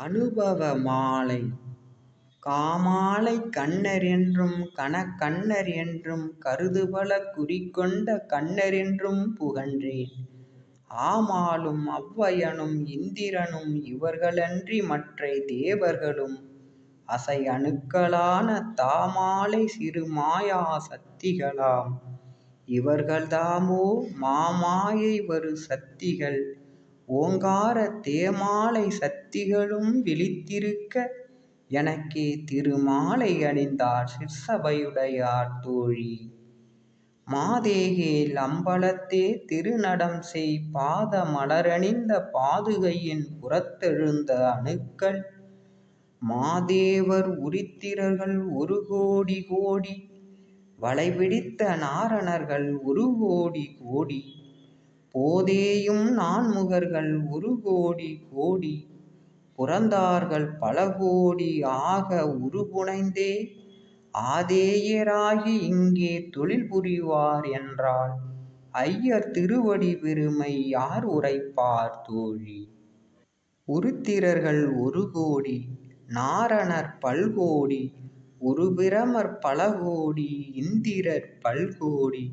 அனுபவ மாலை. காமாலை கண்ணர் என்றும் கணக்கண்ணர் என்றும் கருதுபல குறிக்கொண்ட கண்ணர் என்றும் புகன்றேன். ஆமாலும் அவ்வயனும் இந்திரனும் இவர்களன்றி மற்ற தேவர்களும் அசை அணுக்களான தாமாலை சிறு மாயா சக்திகளாம். இவர்கள்தாமோ மாமாயை வரு சக்திகள் ஓங்கார தேமாலை சக்திகளும் விழித்திருக்க எனக்கே திருமாலை அணிந்தார் சிற்சபையுடையார் தோழி. மாதேகே அம்பலத்தே திருநடம் செய் பாத மலரணிந்த பாதுகையின் புறத்தெழுந்த அணுக்கள். மாதேவர் உரித்திரர்கள் ஒரு கோடி கோடி வளைபிடித்த நாரணர்கள் ஒரு கோடி கோடி. போதேயும் நான்முகர்கள் ஒரு கோடி கோடி புறந்தார்கள் பல கோடி ஆக உருபுனைந்தே. ஆதேயராகி இங்கே தொழில் புரிவார் என்றால் ஐயர் திருவடி பெருமை யார் உரைப்பார் தோழி? உருத்திரர்கள் ஒரு கோடி நாரணர் பல்கோடி உருபிரமர் பல கோடி இந்திரர் பல்கோடி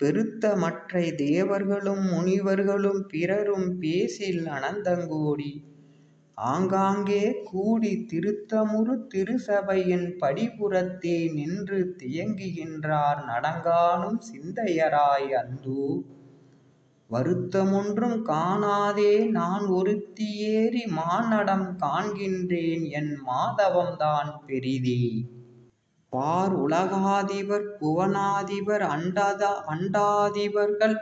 பெருத்த மற்றை தேவர்களும் முனிவர்களும் பிறரும் பேசில் அனந்தங்கோடி. ஆங்காங்கே கூடி திருத்தமுறு திருசபையின் படிபுறத்தே நின்று தியங்குகின்றார் நடங்காணும் சிந்தையராய் அந்தோ. வருத்தமொன்றும் காணாதே நான் ஒருத்தியேறி மானடம் காண்கின்றேன் என் மாதவம்தான் பெரிதே. பார் உலகாதிபர் புவனாதிபர் அண்டதா அண்டாதிபர்கள்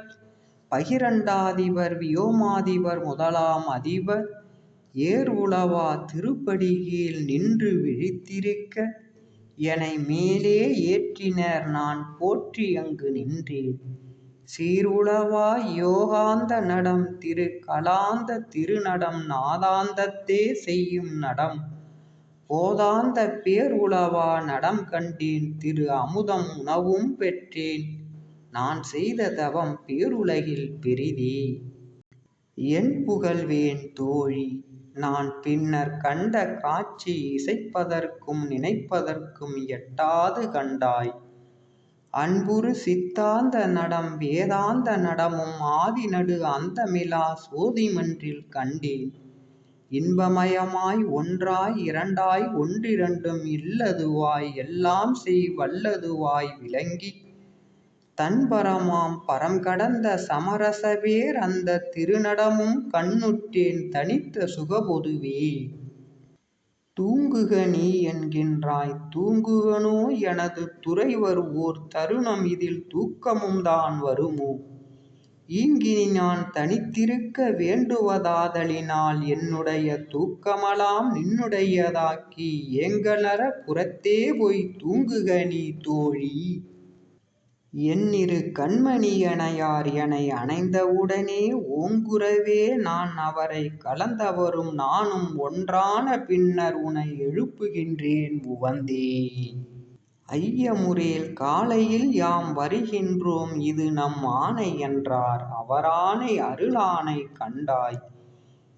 பகிரண்டாதிபர் வியோமாதிபர் முதலாம் அதிபர் ஏர் உளவா திருப்படியில் நின்று விழித்திருக்க என்னை மேலே ஏற்றினர் நான் போற்றி அங்கு நின்றேன். சீருளவா யோகாந்த நடம் திரு கலாந்த திருநடம் நாதாந்தத்தே செய்யும் நடம். போதாந்த பேர் உலவா நடம் கண்டேன் திரு அமுதம் உணவும் பெற்றேன். நான் செய்த தவம் பேருலகில் பெரிதே. என் புகழ்வேன் தோழி நான் பின்னர் கண்ட காட்சி இசைப்பதற்கும் நினைப்பதற்கும் எட்டாது கண்டாய். அன்புறு சித்தாந்த நடம் வேதாந்த நடமும் ஆதி நடு அந்தமிலா சோதிமன்றில் கண்டேன். இன்பமயமாய் ஒன்றாய் இரண்டாய் ஒன்றிரண்டும் இல்லதுவாய் எல்லாம் செய் வல்லதுவாய் விளங்கி தன்பரமாம் பரம் கடந்த சமரசவேர் அந்த திருநடமும் கண்ணுற்றேன் தனித்த சுகபொதுவே. தூங்குக நீ என்கின்றாய் தூங்குகனோ எனது துறைவர் ஓர் தருணம் இதில் தூக்கமும்தான் வருமோ? ஈங்கினி நான் தனித்திருக்க வேண்டுவதாதலினால் என்னுடைய தூக்கமலாம் நின்னுடையதாக்கி ஏங்கலற புறத்தே போய் தூங்குக நீ தோழி. என்னிரு கண்மணியனையார் எனை அணைந்தவுடனே ஓங்குரவே நான் அவரைக் கலந்தவரும் நானும் ஒன்றான பின்னர் உனை எழுப்புகின்றேன் உவந்தே. ஐயமுறேல் காலையில் யாம் வருகின்றோம் இது நம் ஆணை என்றார். அவராணை அருளானை கண்டாய்.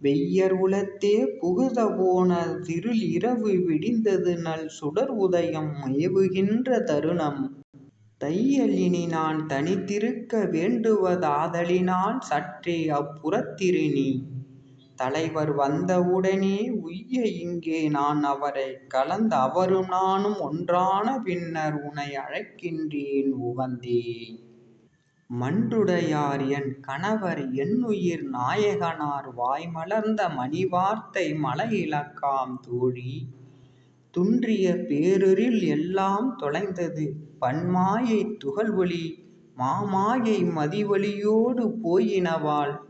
வெய்யர் உளத்தே புகுதபோன திருள் இரவு விடிந்தது நல் சுடர் உதயம் மேவுகின்ற தருணம். தையல் இனி நான் தனித்திருக்க வேண்டுவதாதலினால் சற்றே அப்புறத்திரு நீ. தலைவர் வந்தவுடனே உய்ய இங்கே நான் அவரைக் கலந்த அவரும் நானும் ஒன்றான பின்னர் உனை அழைக்கின்றேன் உவந்தே. மன்றுடையார் என் கணவர் என்னுயிர் நாயகனார் வாய்மலர்ந்த மணிவார்த்தை மலையிலக்காம் தோழி. துன்றிய பேரிருள் எல்லாம் தொலைந்தது பன்மாயைத் துகள்ஒளி மாமாயை மதிவழியோடு போயினவாள்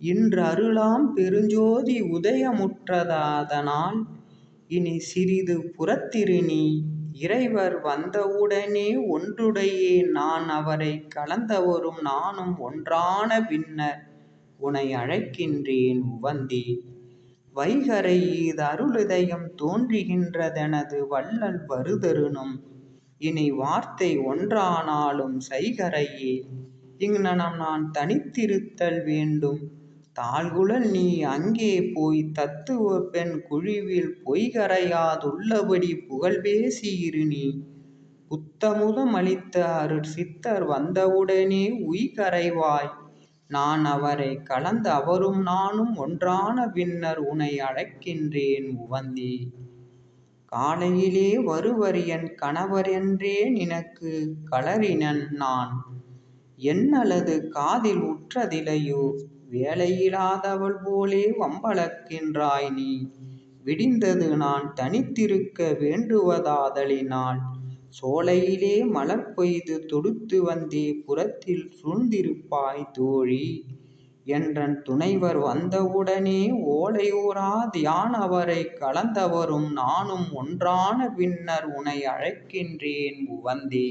இன்றருளாம் பெருஞ்சோதி உதயமுற்றதாதனால் இனி சிறிது புறத்திரு நீ. இறைவர் வந்தவுடனே ஒன்றுடையே நான் அவரைக் கலந்தவரும் நானும் ஒன்றான பின்னர் உனை அழைக்கின்றேன் உவந்தே. வைகறை ஈது அருளுதயம் தோன்றுகின்றதெனது வள்ளல் வருதருனும் இனி வார்த்தை ஒன்றானாலும் சைகரையே இங்ஙனம் நான் தனித்திருத்தல் வேண்டும் தாழ்குழல் நீ அங்கே போய் தத்துவப் பெண் குழுவில் பொய்கரையா துள்ளபடி புகழ்பேசி இருநீ. புத்தமுதம் அளித்த அருட்சித்தர் வந்தவுடனே உய்கரைவாய் நான் அவரைக் கலந்து அவரும் நானும் ஒன்றான பின்னர் உனை அழைக்கின்றேன் உவந்தே. காலையிலே வருவர் என் கணவர் என்றே நினக்குக் களறினன் நான் என்னலது காதில் உற்றதிலையோ வேலையில்லாதவள் போலே வம்பளக்கின்றாய் நீ. விடிந்தது நான் தனித்திருக்க வேண்டுவதாதலினால் சோலையிலே மலர் பெய்து தொடுத்து வந்தே புறத்தில் சூழ்ந்திருப்பாய் தோழி என்றன் துணைவர் வந்தவுடனே ஓலையூரா தியானவரை அவரைக் கலந்தவரும் நானும் ஒன்றான பின்னர் உனை அழைக்கின்றேன் உவந்தே.